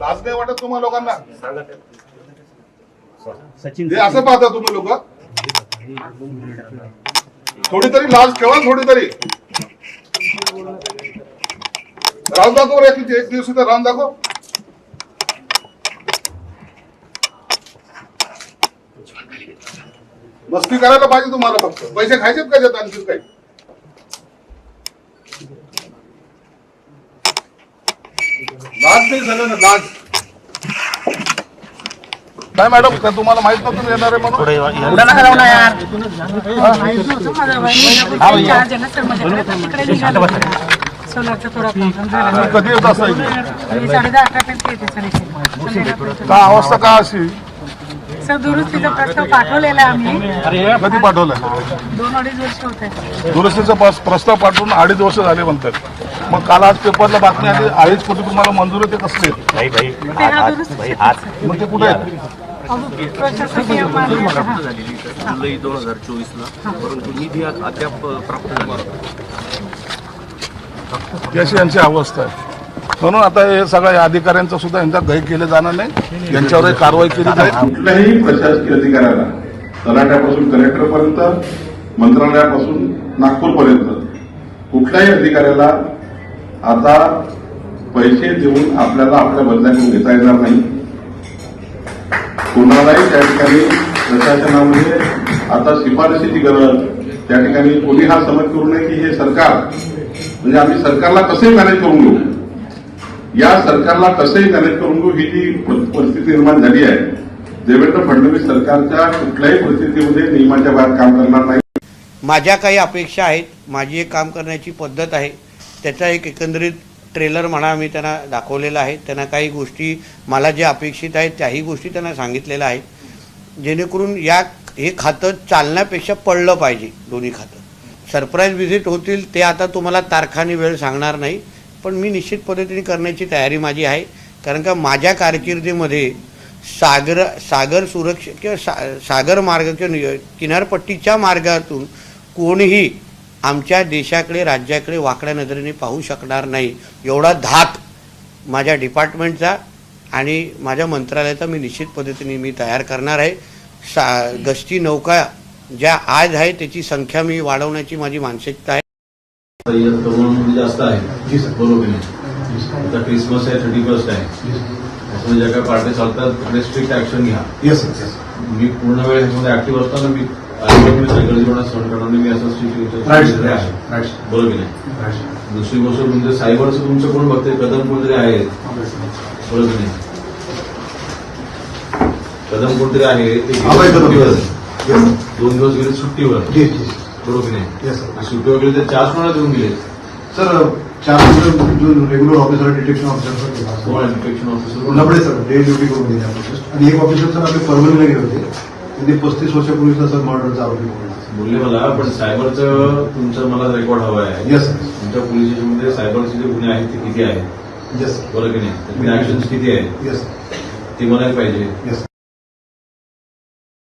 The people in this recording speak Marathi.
लाज नाही वाटत तुम्हाला लोकांना? सचिन हे असं पाहता तुम्ही लोक? थोडी तरी लाज ठेवा थोडी तरी राहून दाखव रे एक दिवस इथं राहून दाखव. मस्ती करायला पाहिजे तुम्हाला फक्त. पैसे खायचेत का आणखी काही? लाज नाही झालं ना लाज काय मॅडम का तुम्हाला माहीत नव्हतं येणार आहे म्हणून. एवढा नका लावू ना यार. सोलारचा थोडा प्रॉब्लेम झाला. कधी येत असायची मी साडे दहा अकरा पर्यंत येते सर इथे. का अवस्था का अशी? सर दुरुस्तीचा प्रस्ताव पाठवलेला आहे आम्ही. कधी पाठवलं? दोन अडीच वर्ष होत दुरुस्तीचा पास- प्रस्ताव पाठवून अडीच वर्ष झाले म्हणतात. मग काल आज पेपरला बातमी आली अडीच कोटी तुम्हाला मंजूर आहे ते कसले भाई भाई. मग ते कुठे आहेत. जुलै दोन हजार चोवीसला. परंतु निधी आज अद्याप प्राप्त झाला यांची अवस्था आहे. म्हणून आता हे सगळ्या अधिकाऱ्यांचं सुद्धा यांच्यात गैर केले जाणार नाही. यांच्यावर कारवाई केली जाईल. कुठल्याही प्रशासकीय अधिकाऱ्याला तलाट्यापासून कलेक्टरपर्यंत मंत्रालयापासून नागपूरपर्यंत कुठल्याही अधिकाऱ्याला आता पैसे देऊन आपल्याला आपल्या बदल्याकडून घेता येणार नाही. कोणालाही त्या ठिकाणी प्रशासनामध्ये आता शिफारशीची गरज त्या ठिकाणी कोणी हा समज करू नये की हे सरकार म्हणजे आम्ही सरकारला कसंही मॅनेज करून घेऊ? या सरकारला कसंही मॅनेज करून घेऊ ही जी परिस्थिती निर्माण झाली आहे देवेंद्र फडणवीस सरकारच्या कुठल्याही परिस्थितीमध्ये नियमाच्या बाहेर काम करणार नाही. माझ्या काही अपेक्षा आहेत माझी एक काम करण्याची पद्धत आहे. त्याचा एक एकंदरीत ट्रेलर म्हणा मी त्यांना दाखवलेला आहे. त्यांना काही गोष्टी मला जे अपेक्षित आहेत त्याही गोष्टी त्यांना सांगितलेल्या आहेत. जेणेकरून या हे खातं चालण्यापेक्षा पडलं पाहिजे दोन्ही खातं. सरप्राईज व्हिजिट होतील ते आता तुम्हाला तारखाने वेळ सांगणार नाही. पण मी निश्चित पद्धतीने करण्याची तयारी माझी आहे. कारण का माझ्या कारकिर्दीमध्ये सागर सागर सुरक्षा किंवा सा सागर मार्ग किंवा किनारपट्टीच्या मार्गातून कोणीही आमच्या देशाकडे राज्याकडे वाकड्या नजरेने पाहू शकणार नाही. एवढा धाक माझ्या डिपार्टमेंटचा आणि माझ्या मंत्रालयाचा मी निश्चित पद्धतीने मी तयार करणार आहे. सा गस्ती नौका ज्या आज आहे त्याची संख्या मी वाढवण्याची माझी मानसिकता आहे. तयार तरुणांमध्ये जास्त आहे बरोबर आहे. आता क्रिसमस आहे थर्टी फर्स्ट आहे. ज्या काही पार्ट्या चालतात तिकडे स्ट्रिक्ट ऍक्शन घ्या. येस मी पूर्ण वेळ ह्याच्यामध्ये ऍक्टिव्ह असताना मी मी असं बरोबर नाही? दुसरी गोष्ट म्हणजे सायबरचं तुमचं कोण बघते कदम कोणतरी आहेत बरोबर नाही? कदम कोणतरी आहे ते. दोन दिवस गेले सुट्टीवर. बरोबर नाही? सुट्टीवर गेले तर चार्ज कोणाला देऊन गेले? सर चार जो regular officer detection officer infection officer Labade sir day duty करून गेले. आणि एक ऑफिसर सर आपले परमनंटला गेले होते. त्यांनी पस्तीस वर्षापूर्वीचा सर मर्डरचा आरोपी बोलले मला पण सायबरचं तुमचं मला रेकॉर्ड हवं आहे. येस तुमच्या पोलीस स्टेशनमध्ये सायबरचे जे गुन्हे आहेत ते किती आहेत? येस बरोबर की नाही? ऍक्शन किती आहेत? येस ते मला पाहिजे. येस